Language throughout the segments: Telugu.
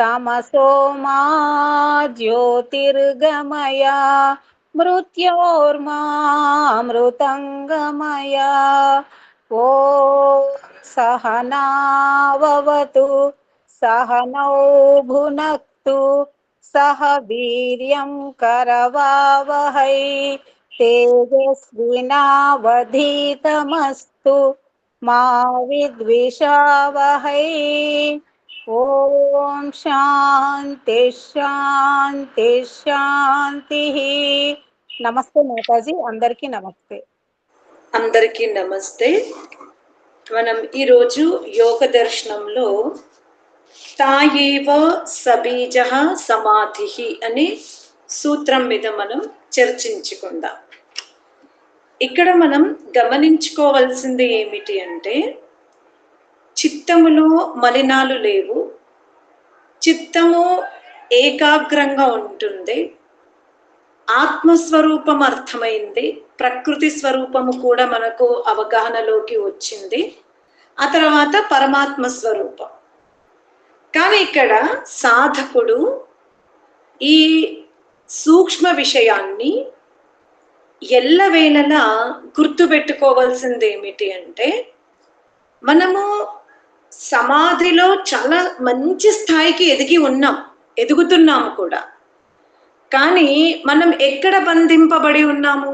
तमसो मा ज्योतिर्गमय मृत्योर्मामृतङ्गमय ॐ सहनाववतु सहनौ भुनक्तु सह वीर्यं करवावहै। तेजस्विनावधीतमस्तु मा विद्विषावहै। ॐ శాంతి శాంతి శాంతి. నమస్తే మాతాజీ అందరికీ నమస్తే. అందరికీ నమస్తే. మనం ఈరోజు యోగ దర్శనంలో తాయేవ సబీజ సమాధి అనే సూత్రం మీద మనం చర్చించుకుందాం. ఇక్కడ మనం గమనించుకోవాల్సింది ఏమిటి అంటే చిత్తములో మలినాలు లేవు చిత్తము ఏకాగ్రంగా ఉంటుంది. ఆత్మస్వరూపం అర్థమైంది. ప్రకృతి స్వరూపము కూడా మనకు అవగాహనలోకి వచ్చింది. ఆ తర్వాత పరమాత్మ స్వరూపం. కానీ ఇక్కడ సాధకుడు ఈ సూక్ష్మ విషయాన్ని ఎల్లవేళలా గుర్తుపెట్టుకోవాల్సింది ఏమిటి అంటే మనము సమాధిలో చాలా మంచి స్థాయికి ఎదిగి ఉన్నాం ఎదుగుతున్నాము కూడా. కానీ మనం ఎక్కడ బంధింపబడి ఉన్నాము?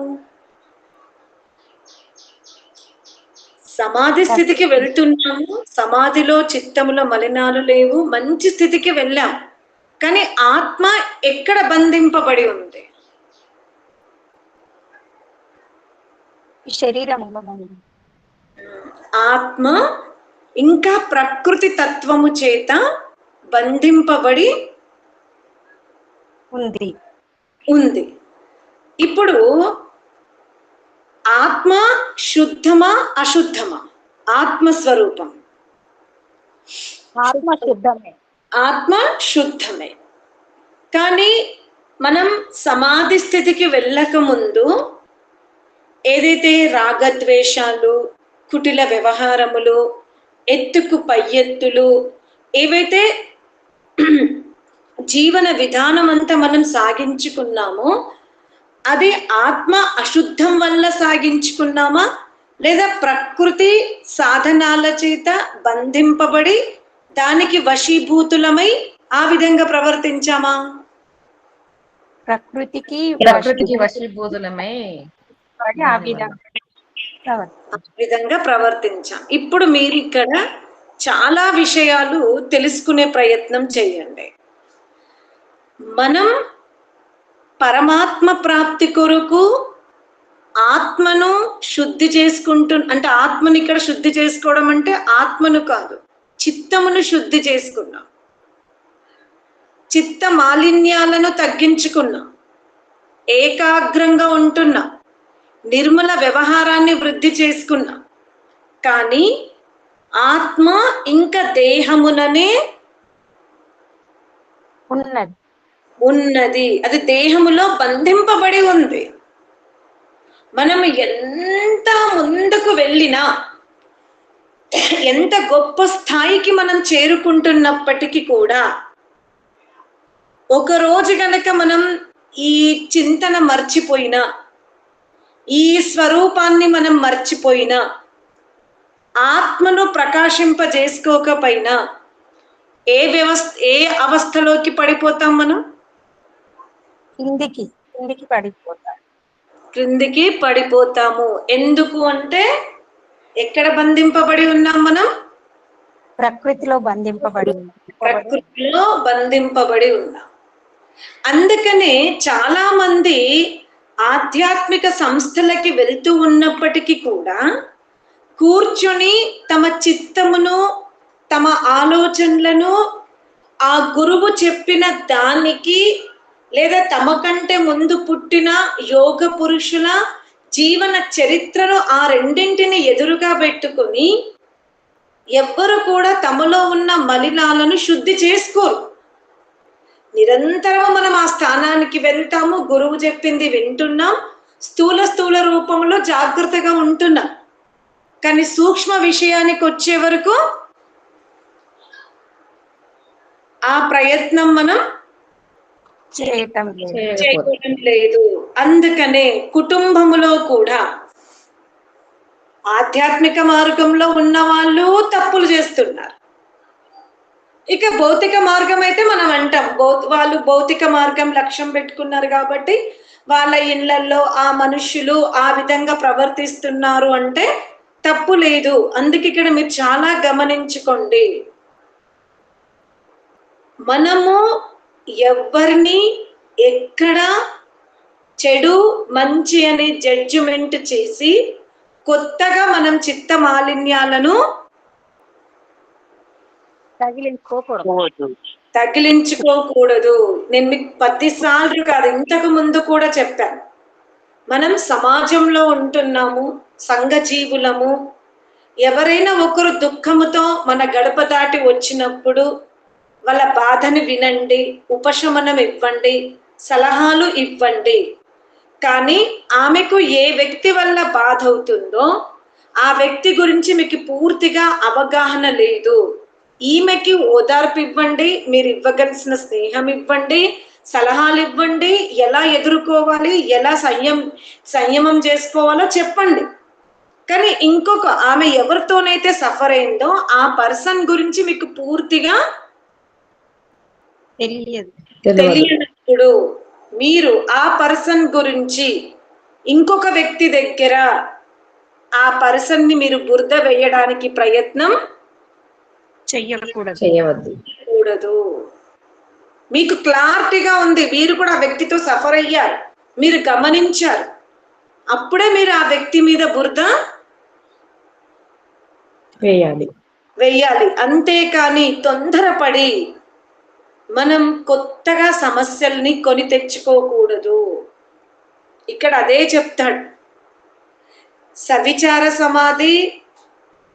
సమాధి స్థితికి వెళ్తున్నాము సమాధిలో చిత్తములో మలినాలు లేవు మంచి స్థితికి వెళ్ళాం. కానీ ఆత్మ ఎక్కడ బంధింపబడి ఉంది? ఈ శరీరము ఆత్మ ఇంకా ప్రకృతి తత్వము చేత బంధింపబడి ఉంది. ఉంది. ఇప్పుడు ఆత్మ శుద్ధమా అశుద్ధమా? ఆత్మస్వరూపం. ఆత్మ శుద్ధమే. ఆత్మ శుద్ధమే. కానీ మనం సమాధి స్థితికి వెళ్ళక ముందు ఏదైతే రాగద్వేషాలు కుటిల వ్యవహారములు ఎత్తుకు పై ఎత్తులు ఏవైతే జీవన విధానం అంతా మనం సాగించుకున్నామో అది ఆత్మ అశుద్ధం వల్ల సాగించుకున్నామా? లేదా ప్రకృతి సాధనాల చేత బంధింపబడి దానికి వశీభూతులమై ఆ విధంగా ప్రవర్తించామా? ప్రకృతికి ప్రకృతికి వశీభూతులమై ఆ విధంగా విధంగా ప్రవర్తించాం. ఇప్పుడు మీరు ఇక్కడ చాలా విషయాలు తెలుసుకునే ప్రయత్నం చేయండి. మనం పరమాత్మ ప్రాప్తి కొరకు ఆత్మను శుద్ధి చేసుకుంటు అంటే ఆత్మని ఇక్కడ శుద్ధి చేసుకోవడం అంటే ఆత్మను కాదు చిత్తమును శుద్ధి చేసుకున్నాం. చిత్త మాలిన్యాలను తగ్గించుకున్నాం. ఏకాగ్రంగా ఉంటున్నాం. నిర్మల వ్యవహారాన్ని వృద్ధి చేసుకున్నాం. కానీ ఆత్మ ఇంకా దేహముననే ఉన్నది. ఉన్నది. అది దేహములో బంధింపబడి ఉంది. మనం ఎంత ముందుకు వెళ్ళినా ఎంత గొప్ప స్థాయికి మనం చేరుకుంటున్నప్పటికీ కూడా ఒక రోజు గనక మనం ఈ చింతన మర్చిపోయినా ఈ స్వరూపాన్ని మనం మర్చిపోయినా ఆత్మను ప్రకాశింపజేసుకోకపోయినా ఏ వ్యవస్థ ఏ అవస్థలోకి పడిపోతాం మనం? కిందికి కిందికి పడిపోతారు క్రిందికి పడిపోతాము. ఎందుకు అంటే ఎక్కడ బంధింపబడి ఉన్నాం మనం? ప్రకృతిలో బంధింపబడి. ప్రకృతిలో బంధింపబడి ఉన్నాం. అందుకనే చాలా మంది ఆధ్యాత్మిక సంస్థలకి వెళ్తూ ఉన్నప్పటికీ కూడా కూర్చొని తమ చిత్తమును తమ ఆలోచనలను ఆ గురువు చెప్పిన దానికి లేదా తమ కంటే ముందు పుట్టిన యోగ పురుషుల జీవన చరిత్రను ఆ రెండింటిని ఎదురుగా పెట్టుకొని ఎవ్వరు కూడా తమలో ఉన్న మలినాలను శుద్ధి చేసుకోరు. నిరంతరం మనం ఆ స్థానానికి వెళ్తాము. గురువు చెప్పింది వింటున్నాం. స్థూల స్థూల రూపంలో జాగ్రత్తగా ఉంటున్నాం. కానీ సూక్ష్మ విషయానికి వచ్చే వరకు ఆ ప్రయత్నం మనం చేయటం చేయడం లేదు. అందుకనే కుటుంబములో కూడా ఆధ్యాత్మిక మార్గంలో ఉన్న వాళ్ళు తప్పులు చేస్తున్నారు. ఇక భౌతిక మార్గం అయితే మనం అంటాం. భౌ- వాళ్ళు భౌతిక మార్గం లక్ష్యం పెట్టుకున్నారు కాబట్టి వాళ్ళ ఇళ్ళలో ఆ మనుషులు ఆ విధంగా ప్రవర్తిస్తున్నారు అంటే తప్పు లేదు. అందుకే ఇక్కడ మీరు చాలా గమనించుకోండి. మనము ఎవరిని ఎక్కడ చెడు మంచి అనే జడ్జిమెంట్ చేసి కొత్తగా మనం చిత్త మాలిన్యాలను తగిలించుకోకూడదు. తగిలించుకోకూడదు. నేను మీకు పదిసార్లు కాదు ఇంతకు ముందు కూడా చెప్పాను మనం సమాజంలో ఉంటున్నాము సంఘజీవులము. ఎవరైనా ఒకరు దుఃఖముతో మన గడప దాటి వచ్చినప్పుడు వాళ్ళ బాధని వినండి ఉపశమనం ఇవ్వండి సలహాలు ఇవ్వండి. కానీ ఆమెకు ఏ వ్యక్తి వల్ల బాధ అవుతుందో ఆ వ్యక్తి గురించి మీకు పూర్తిగా అవగాహన లేదు. ఈమెకి ఓదార్పు ఇవ్వండి మీరు ఇవ్వగలిసిన స్నేహం ఇవ్వండి సలహాలు ఇవ్వండి ఎలా ఎదుర్కోవాలి ఎలా సంయం సంయమం చేసుకోవాలో చెప్పండి. కానీ ఇంకొక ఆమె ఎవరితోనైతే సఫర్ అయిందో ఆ పర్సన్ గురించి మీకు పూర్తిగా తెలియనప్పుడు మీరు ఆ పర్సన్ గురించి ఇంకొక వ్యక్తి దగ్గర ఆ పర్సన్ని మీరు బురద వేయడానికి ప్రయత్నం చెయ్యకూడదు. చేయవద్దు కూడదు మీకు క్లారిటీగా ఉంది. మీరు కూడా ఆ వ్యక్తితో సఫర్ అయ్యారు. మీరు గమనించారు. అప్పుడే మీరు ఆ వ్యక్తి మీద బురద వేయాలి. వెయ్యాలి అంతేకాని తొందరపడి మనం కొత్తగా సమస్యల్ని కొని తెచ్చుకోకూడదు. ఇక్కడ అదే చెప్తాడు. సవిచార సమాధి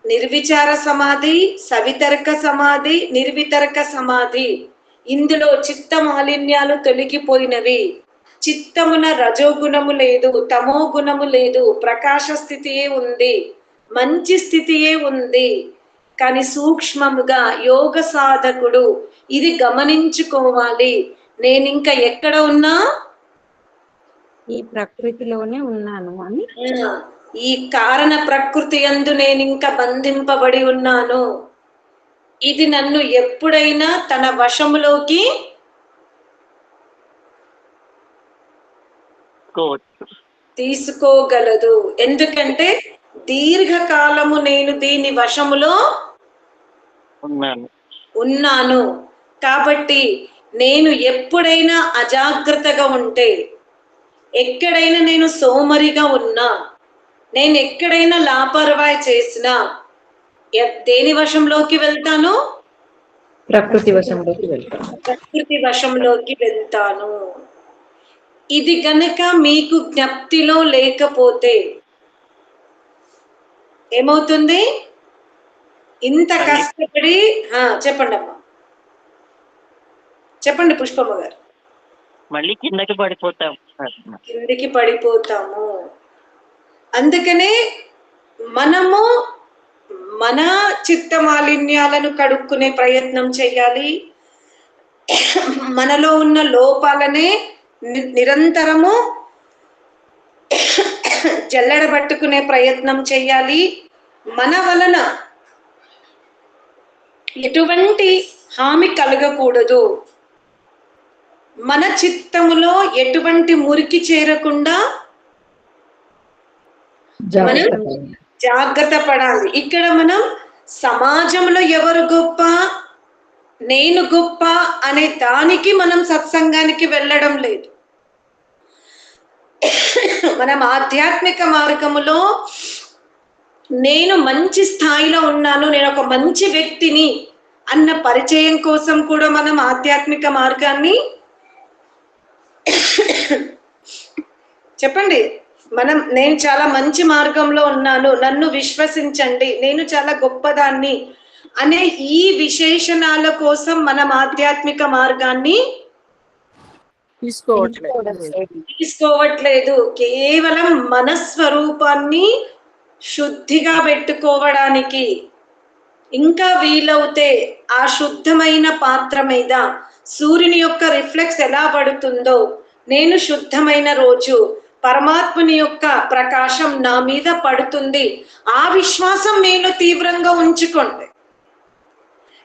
నిర్విచార సమాధి సవితర్క సమాధి నిర్వితర్క సమాధి. ఇందులో చిత్త మాలిన్యాలు తొలగిపోయినవి. చిత్తమున రజోగుణము లేదు తమో గుణము లేదు ప్రకాశ స్థితియే ఉంది మంచి స్థితియే ఉంది. కానీ సూక్ష్మముగా యోగ సాధకుడు ఇది గమనించుకోవాలి. నేను ఇంకా ఎక్కడ ఉన్నా? ఈ ప్రకృతిలోనే ఉన్నాను అని ఈ కారణ ప్రకృతి యందు నేను ఇంకా బంధింపబడి ఉన్నాను. ఇది నన్ను ఎప్పుడైనా తన వశములోకి తీసుకోగలదు. ఎందుకంటే దీర్ఘకాలము నేను దీని వశములో ఉన్నాను. ఉన్నాను. కాబట్టి నేను ఎప్పుడైనా అజాగ్రత్తగా ఉంటే ఎక్కడైనా నేను సోమరిగా ఉన్నా నేను ఎక్కడైనా లాపరవాయి చేసినా దేని వశంలోకి వెళ్తాను? ప్రకృతి వశంలోకి వెళ్తాం ప్రకృతి వశంలోకి వెళ్తాను. ఇది గనక మీకు జ్ఞప్తిలో లేకపోతే ఏమవుతుంది? ఇంత కష్టపడి ఆ, చెప్పండి అమ్మా చెప్పండి పుష్పమ్మ గారు. మళ్ళీ కిందకి పడిపోతాం. కిందికి పడిపోతాము. అందుకనే మనము మన చిత్త మాలిన్యాలను కడుక్కునే ప్రయత్నం చేయాలి. మనలో ఉన్న లోపాలనే ని- నిరంతరము జల్లెడబట్టుకునే ప్రయత్నం చేయాలి. మన వలన ఎటువంటి హామి కలగకూడదు. మన చిత్తములో ఎటువంటి మురికి చేరకుండా పడండి. జాగ్రత్త పడాలి. ఇక్కడ మనం సమాజంలో ఎవరు గొప్ప నేను గొప్ప అనే దానికి మనం సత్సంగానికి వెళ్ళడం లేదు. మనం ఆధ్యాత్మిక మార్గములో నేను మంచి స్థాయిలో ఉన్నాను నేను ఒక మంచి వ్యక్తిని అన్న పరిచయం కోసం కూడా మనం ఆధ్యాత్మిక మార్గాన్ని చెప్పండి. మనం నేను చాలా మంచి మార్గంలో ఉన్నాను నన్ను విశ్వసించండి నేను చాలా గొప్పదాన్ని అనే ఈ విశేషణాల కోసం మనం ఆధ్యాత్మిక మార్గాన్ని తీసుకోవట్లేదు. కేవలం మన స్వరూపాన్ని శుద్ధిగా పెట్టుకోవడానికి ఇంకా వీలవుతే ఆ శుద్ధమైన పాత్ర మీద సూర్యుని యొక్క రిఫ్లెక్స్ ఎలా పడుతుందో నేను శుద్ధమైన రోజు పరమాత్ముని యొక్క ప్రకాశం నా మీద పడుతుంది. ఆ విశ్వాసం నేను తీవ్రంగా ఉంచుకోండి.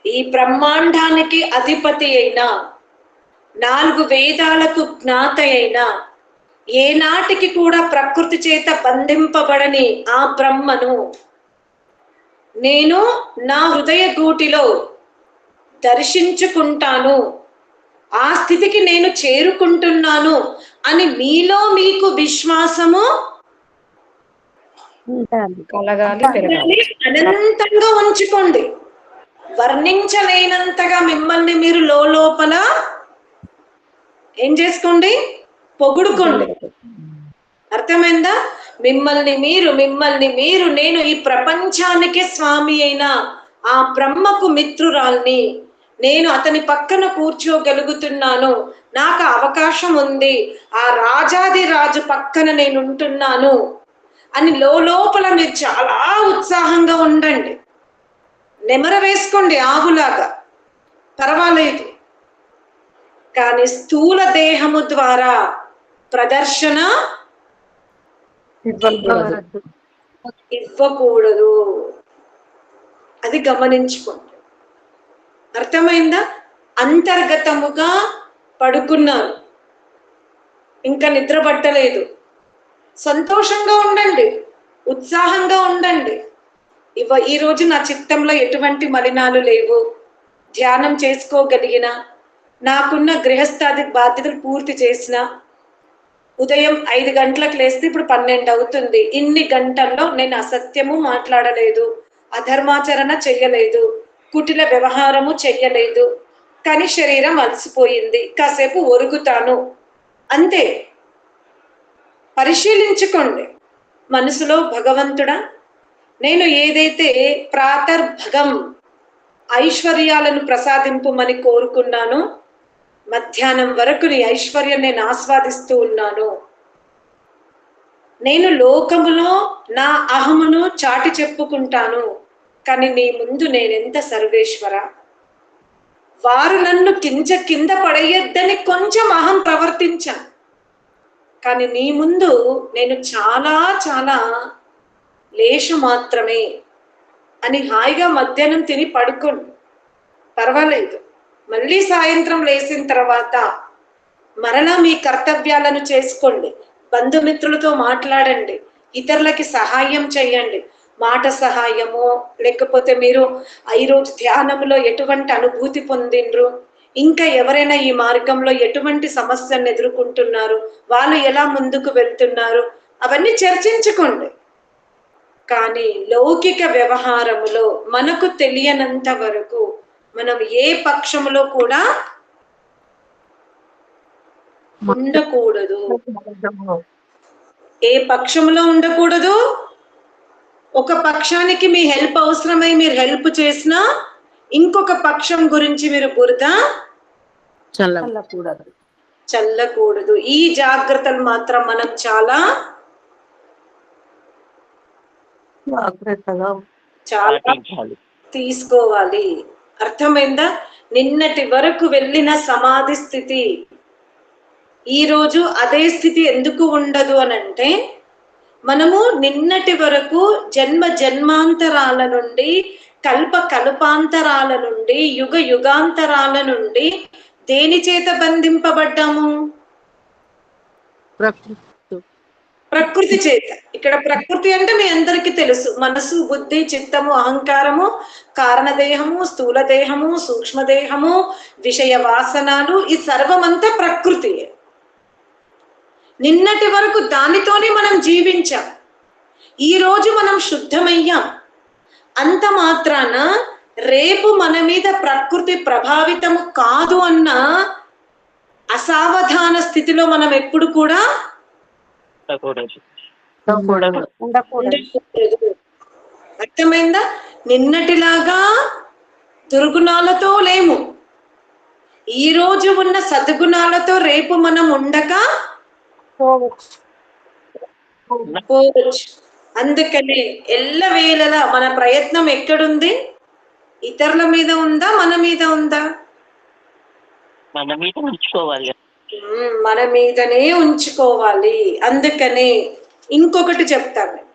ఈ బ్రహ్మాండానికి అధిపతి అయినా నాలుగు వేదాలకు జ్ఞాత అయినా ఏనాటికి కూడా ప్రకృతి చేత బంధింపబడని ఆ బ్రహ్మను నేను నా హృదయ గూటిలో దర్శించుకుంటాను. ఆ స్థితికి నేను చేరుకుంటున్నాను. అని మీలో మీకు విశ్వాసము కలగాలి అనంతంగా ఉంచుకోండి. వర్ణించలేనంతగా మిమ్మల్ని మీరు లోపల ఏం చేసుకోండి? పొగుడుకోండి. అర్థమైందా? మిమ్మల్ని మీరు మిమ్మల్ని మీరు నేను ఈ ప్రపంచానికి స్వామి అయిన ఆ బ్రహ్మకు మిత్రురాల్ని నేను అతని పక్కన కూర్చోగలుగుతున్నాను. నాకు అవకాశం ఉంది. ఆ రాజాది రాజు పక్కన నేను ఉంటున్నాను అని లోపల మీరు చాలా ఉత్సాహంగా ఉండండి. నెమర వేసుకోండి ఆవులాగా. పర్వాలేదు. కానీ స్థూల దేహము ద్వారా ప్రదర్శన ఇవ్వకూడదు. ఇవ్వకూడదు. అది గమనించుకోండి. అర్థమైందా? అంతర్గతముగా పడుకున్నారు ఇంకా నిద్ర పట్టలేదు. సంతోషంగా ఉండండి. ఉత్సాహంగా ఉండండి. ఇవ ఈ రోజు నా చిత్తంలో ఎటువంటి మలినాలు లేవు. ధ్యానం చేసుకోగలిగిన నాకున్న గృహస్థాది బాధ్యతలు పూర్తి చేసిన ఉదయం ఐదు గంటలకు లేస్తే ఇప్పుడు పన్నెండు అవుతుంది. ఇన్ని గంటల్లో నేను అసత్యము మాట్లాడలేదు. అధర్మాచరణ చెయ్యలేదు. కుటిల వ్యవహారము చెయ్యలేదు. కానీ శరీరం అలసిపోయింది. కాసేపు ఒరుగుతాను. అంతే. పరిశీలించుకోండి. మనసులో భగవంతుడా? నేను ఏదైతే ప్రాతర్భగం ఐశ్వర్యాలను ప్రసాదింపుమని కోరుకున్నానో మధ్యాహ్నం వరకు నీ ఐశ్వర్యం నేను ఆస్వాదిస్తూ ఉన్నాను. నేను లోకములో నా అహమును చాటి చెప్పుకుంటాను. కానీ నీ ముందు నేనెంత సర్వేశ్వర? వారు నన్ను కించ కింద పడేయొద్దని కొంచెం అహం ప్రవర్తించాను. కానీ నీ ముందు నేను చాలా చాలా లేషు మాత్రమే అని హాయిగా మధ్యాహ్నం తిని పడుకోండి పర్వాలేదు. మళ్ళీ సాయంత్రం లేచిన తర్వాత మరలా మీ కర్తవ్యాలను చేసుకోండి. బంధుమిత్రులతో మాట్లాడండి. ఇతరులకి సహాయం చేయండి. మాట సహాయము లేకపోతే మీరు ఈ రోజు ధ్యానంలో ఎటువంటి అనుభూతి పొందిండ్రు? ఇంకా ఎవరైనా ఈ మార్గంలో ఎటువంటి సమస్యను ఎదుర్కొంటున్నారు? వాళ్ళు ఎలా ముందుకు వెళ్తున్నారు? అవన్నీ చర్చించుకోండి. కానీ లౌకిక వ్యవహారములో మనకు తెలియనంత వరకు మనం ఏ పక్షములో కూడా ఉండకూడదు. ఏ పక్షంలో ఉండకూడదు? ఒక పక్షానికి మీ హెల్ప్ అవసరమై మీరు హెల్ప్ చేసినా ఇంకొక పక్షం గురించి మీరు బురద చల్లకూడదు. చల్లకూడదు. ఈ జాగ్రత్తలు మాత్రం మనం చాలా జాగ్రత్తగా చాలా తీసుకోవాలి. అర్థమైందా? నిన్నటి వరకు వెళ్ళిన సమాధి స్థితి. ఈ రోజు అదే స్థితి ఎందుకు ఉండదు అని అంటే మనము నిన్నటి వరకు జన్మ జన్మాంతరాల నుండి కల్ప కల్పాంతరాల నుండి యుగ యుగాంతరాల నుండి దేని చేత బంధింపబడ్డాము? ప్రకృతి. చేత. ఇక్కడ ప్రకృతి అంటే మీ అందరికీ తెలుసు. మనసు బుద్ధి చిత్తము అహంకారము కారణదేహము స్థూల దేహము సూక్ష్మదేహము విషయ వాసనాలు ఈ సర్వమంతా ప్రకృతి నిన్నటి వరకు దానితోనే మనం జీవించాం. ఈ రోజు మనం శుద్ధమయ్యాం. అంత మాత్రాన రేపు మన మీద ప్రకృతి ప్రభావితము కాదు అన్న అసావధాన స్థితిలో మనం ఎప్పుడు కూడా. అర్థమైందా? నిన్నటిలాగా దుర్గుణాలతో లేము. ఈ రోజు ఉన్న సద్గుణాలతో రేపు మనం ఉండక పోవచ్చు అందుకనే ఎల్లవేళలా మన ప్రయత్నం ఎక్కడుంది? ఇతరుల మీద ఉందా? మన మీద ఉందా? మన మీద ఉంచుకోవాలి. మన మీదనే ఉంచుకోవాలి. అందుకనే ఇంకొకటి చెప్తాను.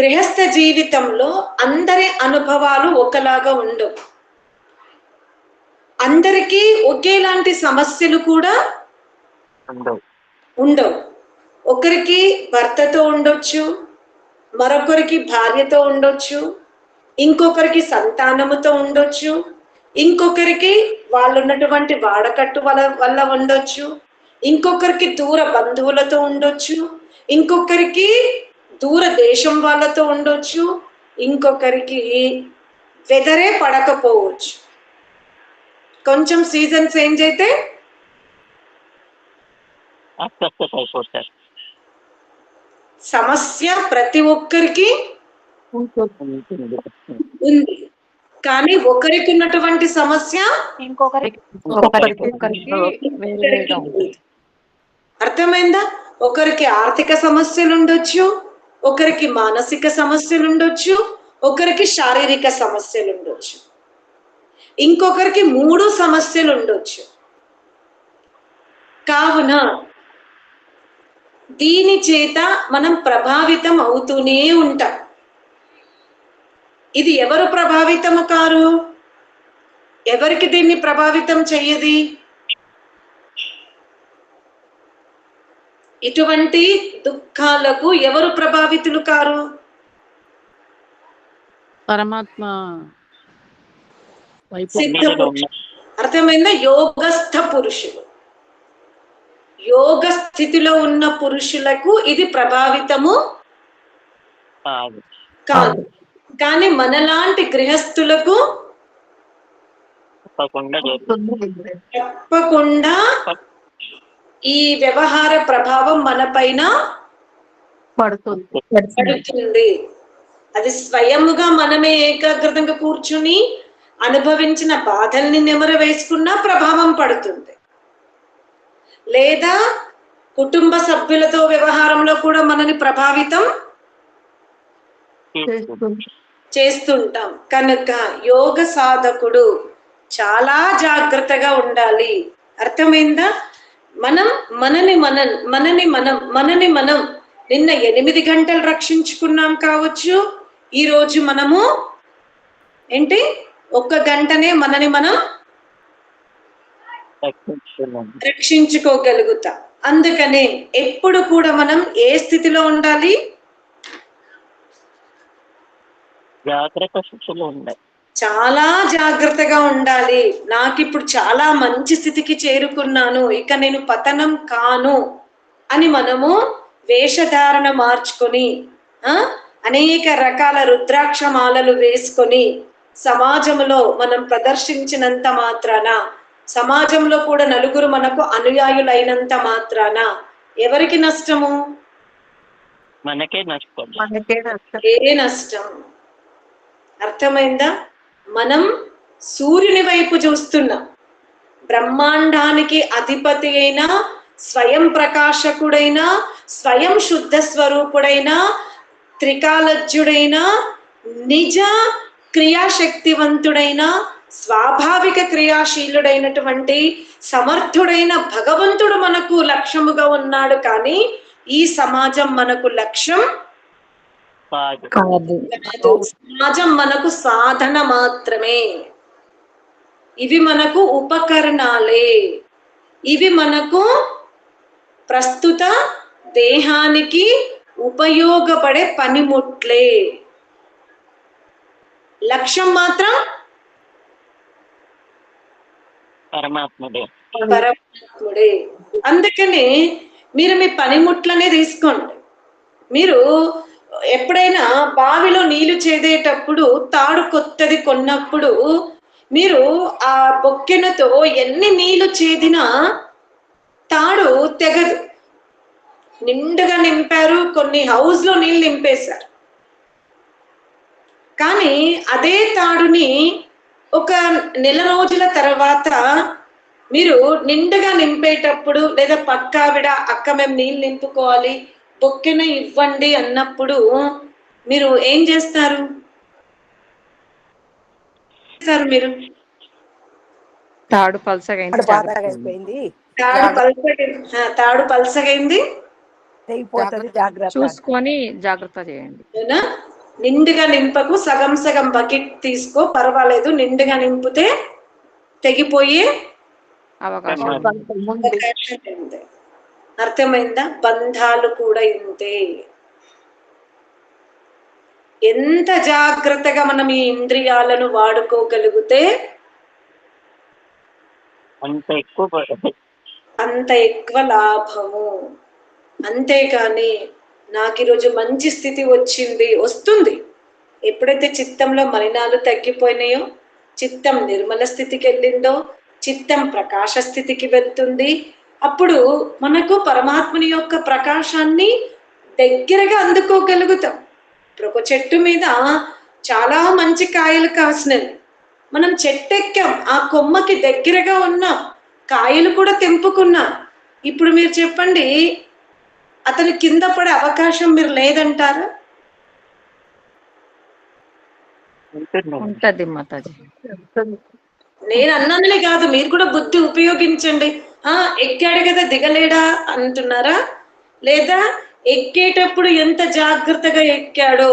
గృహస్థ జీవితంలో అందరి అనుభవాలు ఒకలాగా ఉండవు. అందరికీ ఒకేలాంటి సమస్యలు కూడా ఉండవు. ఉండవు. ఒకరికి భర్తతో ఉండొచ్చు మరొకరికి భార్యతో ఉండొచ్చు ఇంకొకరికి సంతానముతో ఉండొచ్చు ఇంకొకరికి వాళ్ళు ఉన్నటువంటి వాడకట్టు వల్ల వల్ల ఉండొచ్చు ఇంకొకరికి దూర బంధువులతో ఉండొచ్చు ఇంకొకరికి దూర దేశం వాళ్ళతో ఉండొచ్చు ఇంకొకరికి వెదరే పడకపోవచ్చు. కొంచెం సీజన్ చేంజ్ అయితే అస్వస్థత అయిపోతారు సమస్య ప్రతి ఒక్కరికి ఉంది. కానీ ఒకరికి ఉన్నటువంటి సమస్య ఇంకొకరికి అర్థమైందా? ఒకరికి ఆర్థిక సమస్యలు ఉండొచ్చు ఒకరికి మానసిక సమస్యలు ఉండొచ్చు ఒకరికి శారీరక సమస్యలు ఉండొచ్చు ఇంకొకరికి మూడు సమస్యలు ఉండొచ్చు కావున దీని చేత మనం ప్రభావితం అవుతూనే ఉంటాం. ఇది ఎవరు ప్రభావితము కారు? ఎవరికి దీన్ని ప్రభావితం చెయ్యది? ఇటువంటి దుఃఖాలకు ఎవరు ప్రభావితులు కారు? పరమాత్మ వైపు సిద్ధ అర్థమైందా? యోగస్థ పురుషులు. యోగ స్థితిలో ఉన్న పురుషులకు ఇది ప్రభావితము కాదు. కాదు. కానీ మనలాంటి గృహస్థులకు తప్పకుండా ఈ వ్యవహార ప్రభావం మన పైన పడుతుంది. పడుతుంది. అది స్వయముగా మనమే ఏకాగ్రతంగా కూర్చుని అనుభవించిన బాధల్ని నెమర వేసుకున్నా ప్రభావం పడుతుంది. లేదా కుటుంబ సభ్యులతో వ్యవహారంలో కూడా మనని ప్రభావితం. చేస్తుంటాం కనుక యోగ సాధకుడు చాలా జాగ్రత్తగా ఉండాలి అర్థమైందా మనం మనని మన మనని మనం మనని మనం నిన్న ఎనిమిది గంటలు రక్షించుకున్నాం కావచ్చు ఈ రోజు మనము ఏంటి ఒక్క గంటనే మనని మనం. రక్షించుకోగలుగుతాం. అందుకనే ఎప్పుడు కూడా మనం ఏ స్థితిలో ఉండాలి? జాగ్రత్త శిక్షలు ఉన్నాయి చాలా జాగ్రత్తగా ఉండాలి. నాకు ఇప్పుడు చాలా మంచి స్థితికి చేరుకున్నాను. ఇక నేను పతనం కాను అని మనము వేషధారణ మార్చుకొని ఆ అనేక రకాల రుద్రాక్ష మాలలు వేసుకొని సమాజంలో మనం ప్రదర్శించినంత మాత్రాన సమాజంలో కూడా నలుగురు మనకు అనుయాయులైనంత మాత్రాన ఎవరికి నష్టము? మనకే నష్టం. ఏ నష్టం? అర్థమైందా? మనం సూర్యుని వైపు చూస్తున్నాం. బ్రహ్మాండానికి అధిపతి అయిన స్వయం ప్రకాశకుడైన స్వయం శుద్ధ స్వరూపుడైన త్రికాలజ్జుడైన నిజ క్రియాశక్తివంతుడైన స్వాభావిక క్రియాశీలుడైనటువంటి సమర్థుడైన భగవంతుడు మనకు లక్ష్యముగా ఉన్నాడు కానీ ఈ సమాజం మనకు లక్ష్యం కాదు. సమాజం మనకు సాధన మాత్రమే. ఇవి మనకు ఉపకరణాలే. ఇవి మనకు ప్రస్తుత దేహానికి ఉపయోగపడే పనిముట్లే. లక్ష్యం మాత్రం పరమాత్ముడే. పరమాత్ముడే. అందుకని మీరు మీ పనిముట్లనే తీసుకోండి. మీరు ఎప్పుడైనా బావిలో నీళ్ళు చేదేటప్పుడు తాడు కొత్తది కొన్నప్పుడు మీరు ఆ బొక్కెనతో ఎన్ని నీళ్ళు చేదినా తాడు తెగదు. నిండుగా నింపారు కొన్ని హౌస్లో నీళ్ళు నింపేశారు. కానీ అదే తాడుని ఒక నెల రోజుల తర్వాత మీరు నిండుగా నింపేటప్పుడు లేదా పక్క ఆవిడ అక్క మేము నీళ్ళు నింపుకోవాలి బొక్కెన ఇవ్వండి అన్నప్పుడు మీరు ఏం చేస్తారు? చేస్తారు మీరు? తాడు పలసగైంది. తాడు పలసగైంది. ఆ, తాడు పలసగైంది? చూసుకొని జాగ్రత్త చేయండి. అవునా? నిండుగా నింపకు సగం సగం బకెట్ తీసుకో పర్వాలేదు నిండుగా నింపితే తెగిపోయే అవకాశం అర్థమైందా? బంధాలు కూడా ఇంతే. ఎంత జాగ్రత్తగా మనం ఈ ఇంద్రియాలను వాడుకోగలిగితే అంత ఎక్కువ అంత ఎక్కువ లాభము. అంతేకాని నాకు ఈరోజు మంచి స్థితి వచ్చింది వస్తుంది. ఎప్పుడైతే చిత్తంలో మలినాలు తగ్గిపోయినాయో చిత్తం నిర్మల స్థితికి వెళ్ళిందో చిత్తం ప్రకాశ స్థితికి వెళ్తుంది. అప్పుడు మనకు పరమాత్మని యొక్క ప్రకాశాన్ని దగ్గరగా అందుకోగలుగుతాం. ఇప్పుడు ఒక చెట్టు మీద చాలా మంచి కాయలు కాసినవి. మనం చెట్టు ఎక్కాం ఆ కొమ్మకి దగ్గరగా ఉన్నాం కాయలు కూడా తెంపుకున్నాం. ఇప్పుడు మీరు చెప్పండి అతను కింద పడే అవకాశం మీరు లేదంటారా? ఉంటున్నాం ఉంటది మాతాజీ. నేను అన్నానులే కాదు మీరు కూడా బుద్ధి ఉపయోగించండి. ఆ ఎక్కాడు కదా దిగలేడా అంటున్నారా? లేదా ఎక్కేటప్పుడు ఎంత జాగ్రత్తగా ఎక్కాడో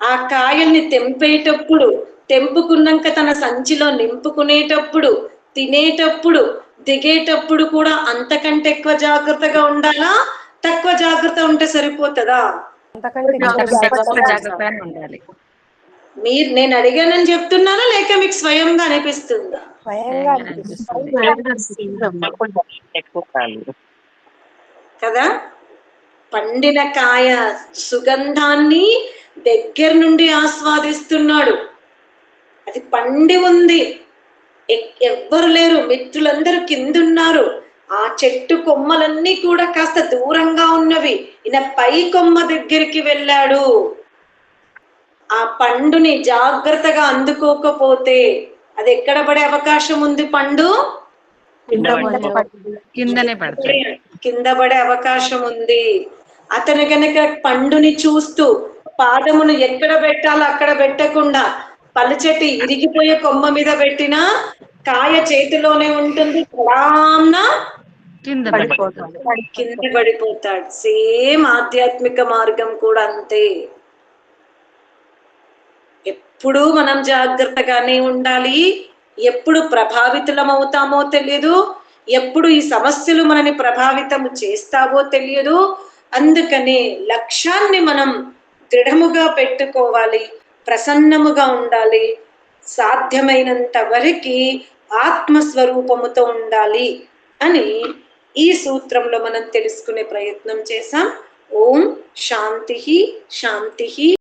ఆ కాయల్ని తెంపేటప్పుడు తెంపుకున్నాక తన సంచిలో నింపుకునేటప్పుడు తినేటప్పుడు దిగేటప్పుడు కూడా అంతకంటే ఎక్కువ జాగ్రత్తగా ఉండాలా? తక్కువ జాగ్రత్త ఉంటే సరిపోతుందా? మీరు నేను అడిగానని చెప్తున్నానా లేక మీకు స్వయంగా అనిపిస్తుందా? కాదు కదా? పండిన కాయ సుగంధాన్ని దగ్గర నుండి ఆస్వాదిస్తున్నాడు. అది పండి ఉంది. ఎవ్వరు లేరు. మిత్రులందరూ కిందున్నారు. ఆ చెట్టు కొమ్మలన్నీ కూడా కాస్త దూరంగా ఉన్నవి. ఈయన పై కొమ్మ దగ్గరికి వెళ్ళాడు. ఆ పండుని జాగ్రత్తగా అందుకోకపోతే అది ఎక్కడ పడే అవకాశం ఉంది పండు? కిందనే కింద పడే అవకాశం ఉంది. అతను గనక పండుని చూస్తూ పాదమును ఎక్కడ పెట్టాలో అక్కడ పెట్టకుండా పలుచటి ఇరిగిపోయే కొమ్మ మీద పెట్టినా కాయ చేతిలోనే ఉంటుంది కింద కింద పడిపోతాడు. సేమ్ ఆధ్యాత్మిక మార్గం కూడా అంతే. ఎప్పుడు మనం జాగ్రత్తగానే ఉండాలి. ఎప్పుడు ప్రభావితులం అవుతామో తెలియదు ఎప్పుడు ఈ సమస్యలు మనని ప్రభావితం చేస్తావో తెలియదు అందుకనే లక్ష్యాన్ని మనం దృఢముగా పెట్టుకోవాలి. ప్రసన్నముగా ఉండాలి. సాధ్యమైనంత వరకు ఆత్మస్వరూపముతో ఉండాలి అని ఈ సూత్రంలో మనం తెలుసుకునే ప్రయత్నం చేశాం. ఓం శాంతి శాంతి.